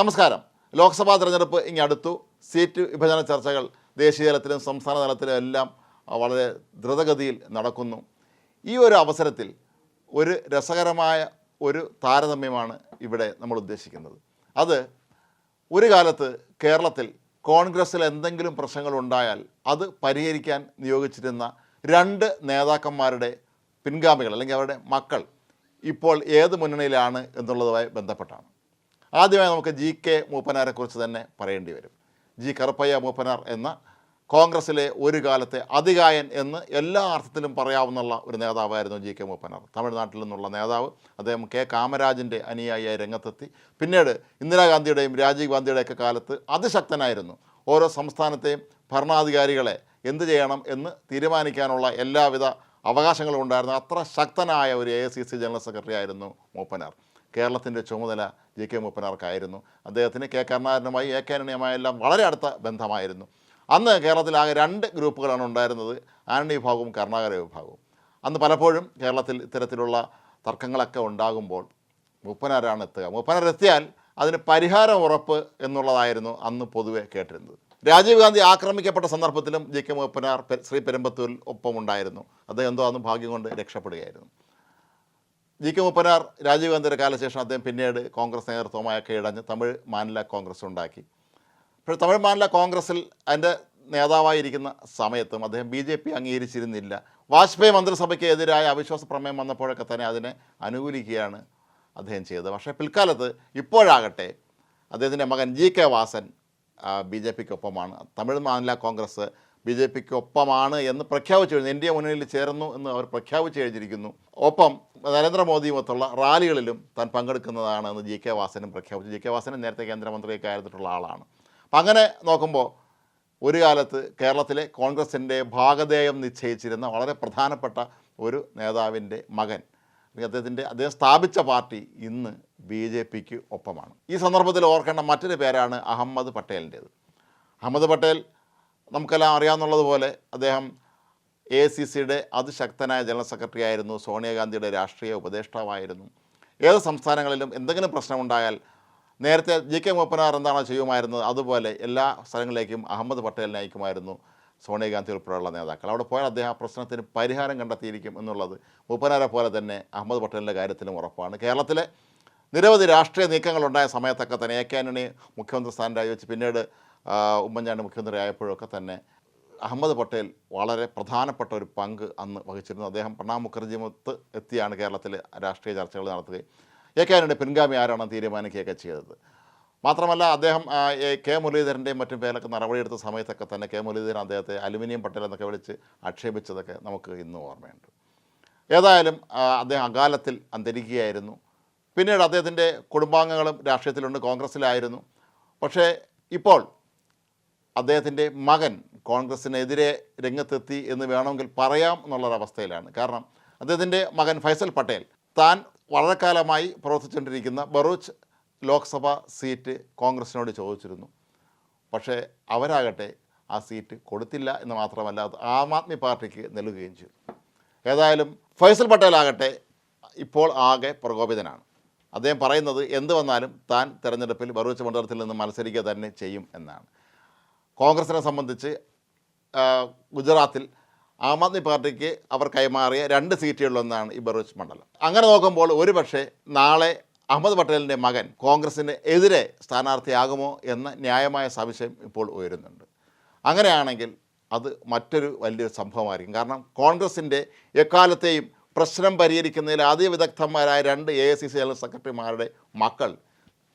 നമസ്കാരം. ലോക്സഭാ തെരഞ്ഞെടുപ്പ് ഇങ്ങ് അടുത്തു. സീറ്റ് വിഭജന ചർച്ചകൾ ദേശീയ തലത്തിലും സംസ്ഥാന തലത്തിലും എല്ലാം വളരെ ദ്രുതഗതിയിൽ നടക്കുന്നു. ഈ ഒരു അവസരത്തിൽ ഒരു രസകരമായ ഒരു താരതമ്യമാണ് ഇവിടെ നമ്മൾ ഉദ്ദേശിക്കുന്നത്. അത് ഒരു കാലത്ത് കേരളത്തിൽ കോൺഗ്രസ്സിൽ എന്തെങ്കിലും പ്രശ്നങ്ങൾ ഉണ്ടായാൽ അത് പരിഹരിക്കാൻ നിയോഗിച്ചിരുന്ന രണ്ട് നേതാക്കന്മാരുടെ പിൻഗാമികൾ അല്ലെങ്കിൽ അവരുടെ മക്കൾ ഇപ്പോൾ ഏത് മുന്നണിയിലാണ് എന്നുള്ളതുമായി ബന്ധപ്പെട്ടാണ്. ആദ്യമായി നമുക്ക് ജി കെ മൂപ്പനാരെക്കുറിച്ച് തന്നെ പറയേണ്ടി വരും. ജി കറുപ്പയ്യ മൂപ്പനാർ എന്ന കോൺഗ്രസ്സിലെ ഒരു കാലത്തെ അതികായൻ എന്ന് എല്ലാ അർത്ഥത്തിലും പറയാവുന്ന ഒരു നേതാവായിരുന്നു ജി കെ മൂപ്പനാർ. തമിഴ്നാട്ടിൽ നിന്നുള്ള നേതാവ് അദ്ദേഹം കെ കാമരാജിന്റെ അനുയായിയായി രംഗത്തെത്തി. പിന്നീട് ഇന്ദിരാഗാന്ധിയുടെയും രാജീവ് ഗാന്ധിയുടെയൊക്കെ കാലത്ത് അതിശക്തനായിരുന്നു. ഓരോ സംസ്ഥാനത്തെയും ഭരണാധികാരികളെ എന്ത് ചെയ്യണം എന്ന് തീരുമാനിക്കാനുള്ള എല്ലാവിധ അവകാശങ്ങളും ഉണ്ടായിരുന്നു. അത്ര ശക്തനായ ഒരു എ ജനറൽ സെക്രട്ടറി ആയിരുന്നു മൂപ്പനാർ. കേരളത്തിന്റെ ചുമതല ജി കെ മൂപ്പനാർക്കായിരുന്നു. അദ്ദേഹത്തിന് കെ കരുണാകരനുമായി എ കെ എല്ലാം വളരെ അടുത്ത ബന്ധമായിരുന്നു. അന്ന് കേരളത്തിൽ കേരളത്തിലാകെ രണ്ട് ഗ്രൂപ്പുകളാണ് ഉണ്ടായിരുന്നത് ആന്റണി വിഭാഗവും കരുണാകര വിഭാഗവും. അന്ന് പലപ്പോഴും കേരളത്തിൽ ഇത്തരത്തിലുള്ള തർക്കങ്ങളൊക്കെ ഉണ്ടാകുമ്പോൾ മൂപ്പനാരാണ് എത്തുക. മൂപ്പനാരെത്തിയാൽ അതിന് പരിഹാരം ഉറപ്പ് എന്നുള്ളതായിരുന്നു അന്ന് പൊതുവെ കേട്ടിരുന്നത്. രാജീവ് ഗാന്ധി ആക്രമിക്കപ്പെട്ട സന്ദർഭത്തിലും ജി കെ മൂപ്പനാർ ശ്രീ പെരുമ്പത്തൂരിൽ ഒപ്പമുണ്ടായിരുന്നു. അദ്ദേഹം എന്തോ അന്ന് ഭാഗ്യം കൊണ്ട് രക്ഷപ്പെടുകയായിരുന്നു. ജി കെ മുപ്പനാർ രാജീവ് ഗാന്ധിയുടെ കാലശേഷം അദ്ദേഹം പിന്നീട് കോൺഗ്രസ് നേതൃത്വമായ ഇടഞ്ഞ് തമിഴ് മാനില കോൺഗ്രസ് ഉണ്ടാക്കി. പക്ഷേ തമിഴ് മാനില കോൺഗ്രസിൽ അതിന്റെ നേതാവായിരിക്കുന്ന സമയത്തും അദ്ദേഹം ബി ജെ പി അംഗീകരിച്ചിരുന്നില്ല. വാജ്പേയി മന്ത്രിസഭയ്ക്ക് എതിരായ അവിശ്വാസ പ്രമേയം വന്നപ്പോഴൊക്കെ തന്നെ അതിനെ അനുകൂലിക്കുകയാണ് അദ്ദേഹം ചെയ്തത്. പക്ഷേ പിൽക്കാലത്ത് ഇപ്പോഴാകട്ടെ അദ്ദേഹത്തിന്റെ മകൻ G K Vasan B J പിക്കൊപ്പമാണ്. തമിഴ് മാനില കോൺഗ്രസ് ബി ജെ പിക്ക് ഒപ്പമാണ് എന്ന് പ്രഖ്യാപിച്ചു കഴിഞ്ഞു. ഇന്ത്യ മുന്നണിയിൽ ചേർന്നു എന്ന് അവർ പ്രഖ്യാപിച്ചു കഴിഞ്ഞിരിക്കുന്നു. ഒപ്പം നരേന്ദ്രമോദിയുമൊത്തുള്ള റാലികളിലും താൻ പങ്കെടുക്കുന്നതാണ് എന്ന് ജി കെ വാസനും പ്രഖ്യാപിച്ചു. ജി കെ വാസനും നേരത്തെ കേന്ദ്രമന്ത്രിയൊക്കെ ആയിരുന്നിട്ടുള്ള ആളാണ്. അപ്പം അങ്ങനെ നോക്കുമ്പോൾ ഒരു കാലത്ത് കേരളത്തിലെ കോൺഗ്രസിന്റെ ഭാഗധേയം നിശ്ചയിച്ചിരുന്ന വളരെ പ്രധാനപ്പെട്ട ഒരു നേതാവിന്റെ മകൻ അദ്ദേഹത്തിന്റെ അദ്ദേഹം സ്ഥാപിച്ച പാർട്ടി ഇന്ന് ബി ജെ പിക്ക് ഒപ്പമാണ്. ഈ സന്ദർഭത്തിൽ ഓർക്കേണ്ട മറ്റൊരു പേരാണ് അഹമ്മദ് പട്ടേലിന്റേത് അഹമ്മദ് പട്ടേൽ നമുക്കെല്ലാം അറിയാവുന്നതുപോലെ അദ്ദേഹം എ സി സിയുടെ അതിശക്തനായ ജനറൽ സെക്രട്ടറി ആയിരുന്നു സോണിയാഗാന്ധിയുടെ രാഷ്ട്രീയ ഉപദേഷ്ടാവായിരുന്നു. ഏത് സംസ്ഥാനങ്ങളിലും എന്തെങ്കിലും പ്രശ്നമുണ്ടായാൽ നേരത്തെ ജി കെ മൂപ്പനാർ എന്താണോ ചെയ്യുമായിരുന്നത്? അതുപോലെ എല്ലാ സ്ഥലങ്ങളിലേക്കും അഹമ്മദ് പട്ടേലിനെ അയക്കുമായിരുന്നു സോണിയാഗാന്ധി ഉൾപ്പെടെയുള്ള നേതാക്കൾ. അവിടെ പോയാൽ അദ്ദേഹം ആ പ്രശ്നത്തിന് പരിഹാരം കണ്ടെത്തിയിരിക്കും എന്നുള്ളത് മൂപ്പനാരെ പോലെ തന്നെ അഹമ്മദ് പട്ടേലിന്റെ കാര്യത്തിലും ഉറപ്പാണ്. കേരളത്തിലെ നിരവധി രാഷ്ട്രീയ നീക്കങ്ങളുണ്ടായ സമയത്തൊക്കെ തന്നെ എ കെ ആന്റണി മുഖ്യമന്ത്രി സ്ഥാനം രാജിവെച്ച് പിന്നീട് ഉമ്മൻചാണ്ടി മുഖ്യമന്ത്രി ആയപ്പോഴൊക്കെ തന്നെ അഹമ്മദ് പട്ടേൽ വളരെ പ്രധാനപ്പെട്ട ഒരു പങ്ക് അന്ന് വഹിച്ചിരുന്നു. അദ്ദേഹം പ്രണാബ് മുഖർജി മുത്ത് എത്തിയാണ് കേരളത്തിൽ രാഷ്ട്രീയ ചർച്ചകൾ നടത്തുകയും എ കെ ആന്റണി പിൻഗാമി ആരാണെന്ന് തീരുമാനിക്കുകയൊക്കെ ചെയ്തത്. മാത്രമല്ല അദ്ദേഹം കെ മുരളീധരന്റെയും മറ്റും പേരൊക്കെ നടപടിയെടുത്ത സമയത്തൊക്കെ തന്നെ കെ മുരളീധരൻ അദ്ദേഹത്തെ അലുമിനിയം പട്ടേൽ എന്നൊക്കെ വിളിച്ച് ആക്ഷേപിച്ചതൊക്കെ നമുക്ക് ഇന്ന് ഓർമ്മയുണ്ട്. ഏതായാലും അദ്ദേഹം അകാലത്തിൽ അന്തരിക്കുകയായിരുന്നു. പിന്നീട് അദ്ദേഹത്തിന്റെ കുടുംബാംഗങ്ങളും രാഷ്ട്രീയത്തിലുണ്ട് കോൺഗ്രസ്സിലായിരുന്നു. പക്ഷേ ഇപ്പോൾ അദ്ദേഹത്തിന്റെ മകൻ കോൺഗ്രസ്സിനെതിരെ രംഗത്തെത്തി എന്ന് വേണമെങ്കിൽ പറയാം എന്നുള്ളൊരവസ്ഥയിലാണ്. കാരണം അദ്ദേഹത്തിന്റെ മകൻ ഫൈസൽ പട്ടേൽ താൻ വളരെ കാലമായി പ്രവർത്തിച്ചുകൊണ്ടിരിക്കുന്ന ബറൂച്ച് ലോക്സഭാ സീറ്റ് കോൺഗ്രസിനോട് ചോദിച്ചിരുന്നു. പക്ഷേ അവരാകട്ടെ ആ സീറ്റ് കൊടുത്തില്ല എന്ന് മാത്രമല്ല അത് ആം ആദ്മി പാർട്ടിക്ക് നൽകുകയും ചെയ്തു. ഏതായാലും ഫൈസൽ പട്ടേലാകട്ടെ ഇപ്പോൾ ആകെ പ്രകോപിതനാണ്. അദ്ദേഹം പറയുന്നത് എന്ത് വന്നാലും താൻ തെരഞ്ഞെടുപ്പിൽ ബറൂച്ച് മണ്ഡലത്തിൽ നിന്ന് മത്സരിക്കുക തന്നെ ചെയ്യും എന്നാണ്. കോൺഗ്രസിനെ സംബന്ധിച്ച് ഗുജറാത്തിൽ ആം ആദ്മി പാർട്ടിക്ക് അവർ കൈമാറിയ രണ്ട് സീറ്റുകളിലൊന്നാണ് ഈ ബറൂച്ച് മണ്ഡലം. അങ്ങനെ നോക്കുമ്പോൾ ഒരുപക്ഷെ നാളെ അഹമ്മദ് പട്ടേലിന്റെ മകൻ കോൺഗ്രസിന് എതിരെ സ്ഥാനാർത്ഥിയാകുമോ എന്ന ന്യായമായ സംശയം ഇപ്പോൾ ഉയരുന്നുണ്ട്. അങ്ങനെയാണെങ്കിൽ അത് മറ്റൊരു വലിയൊരു സംഭവമായിരിക്കും. കാരണം കോൺഗ്രസിന്റെ എക്കാലത്തെയും പ്രശ്നം പരിഹരിക്കുന്നതിൽ അതിവിദഗ്ധന്മാരായ രണ്ട് A I C C general സെക്രട്ടറിമാരുടെ മക്കൾ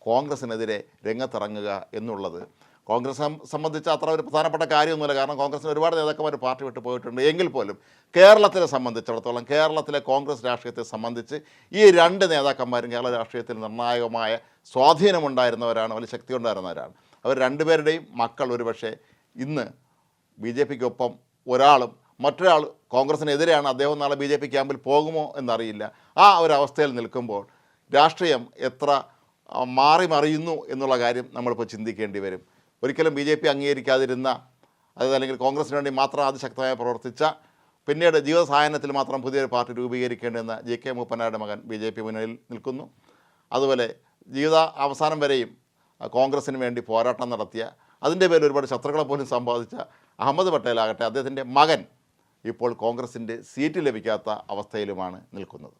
കോൺഗ്രസിനെതിരെ രംഗത്തിറങ്ങുക എന്നുള്ളത് കോൺഗ്രസ് സംബന്ധിച്ച് അത്ര ഒരു പ്രധാനപ്പെട്ട കാര്യമൊന്നുമില്ല. കാരണം കോൺഗ്രസിന് ഒരുപാട് നേതാക്കന്മാർ പാർട്ടി വിട്ട് പോയിട്ടുണ്ട്. എങ്കിൽ പോലും കേരളത്തിനെ സംബന്ധിച്ചിടത്തോളം കേരളത്തിലെ കോൺഗ്രസ് രാഷ്ട്രീയത്തെ സംബന്ധിച്ച് ഈ രണ്ട് നേതാക്കന്മാരും കേരള രാഷ്ട്രീയത്തിൽ നിർണായകമായ സ്വാധീനമുണ്ടായിരുന്നവരാണ് വലിയ ശക്തി ഉണ്ടായിരുന്നവരാണ് അവർ രണ്ടുപേരുടെയും മക്കൾ ഒരുപക്ഷെ ഇന്ന് ബി ജെ പിക്കൊപ്പം ഒരാളും മറ്റൊരാൾ കോൺഗ്രസിനെതിരെയാണ് അദ്ദേഹം നാളെ ബി ജെ പി ക്യാമ്പിൽ പോകുമോ എന്നറിയില്ല. ആ ഒരവസ്ഥയിൽ നിൽക്കുമ്പോൾ രാഷ്ട്രീയം എത്ര മാറി മറിയുന്നു എന്നുള്ള കാര്യം നമ്മളിപ്പോൾ ചിന്തിക്കേണ്ടി വരും. ഒരിക്കലും ബി ജെ പി അംഗീകരിക്കാതിരുന്ന അതായത് അല്ലെങ്കിൽ കോൺഗ്രസിന് വേണ്ടി മാത്രം അതിശക്തമായി പ്രവർത്തിച്ച പിന്നീട് ജീവസായനത്തിൽ മാത്രം പുതിയൊരു പാർട്ടി രൂപീകരിക്കേണ്ടെന്ന ജെ കെ മൂപ്പനായുടെ മകൻ ബി ജെ പി മുന്നിൽ നിൽക്കുന്നു. അതുപോലെ ജീവിത അവസാനം വരെയും കോൺഗ്രസിന് വേണ്ടി പോരാട്ടം നടത്തിയ അതിന്റെ പേരിൽ ഒരുപാട് ശത്രുക്കളെ പോലും സമ്പാദിച്ച അഹമ്മദ് പട്ടേലാകട്ടെ അദ്ദേഹത്തിന്റെ മകൻ ഇപ്പോൾ കോൺഗ്രസിന്റെ സീറ്റ് ലഭിക്കാത്ത അവസ്ഥയിലുമാണ് നിൽക്കുന്നത്.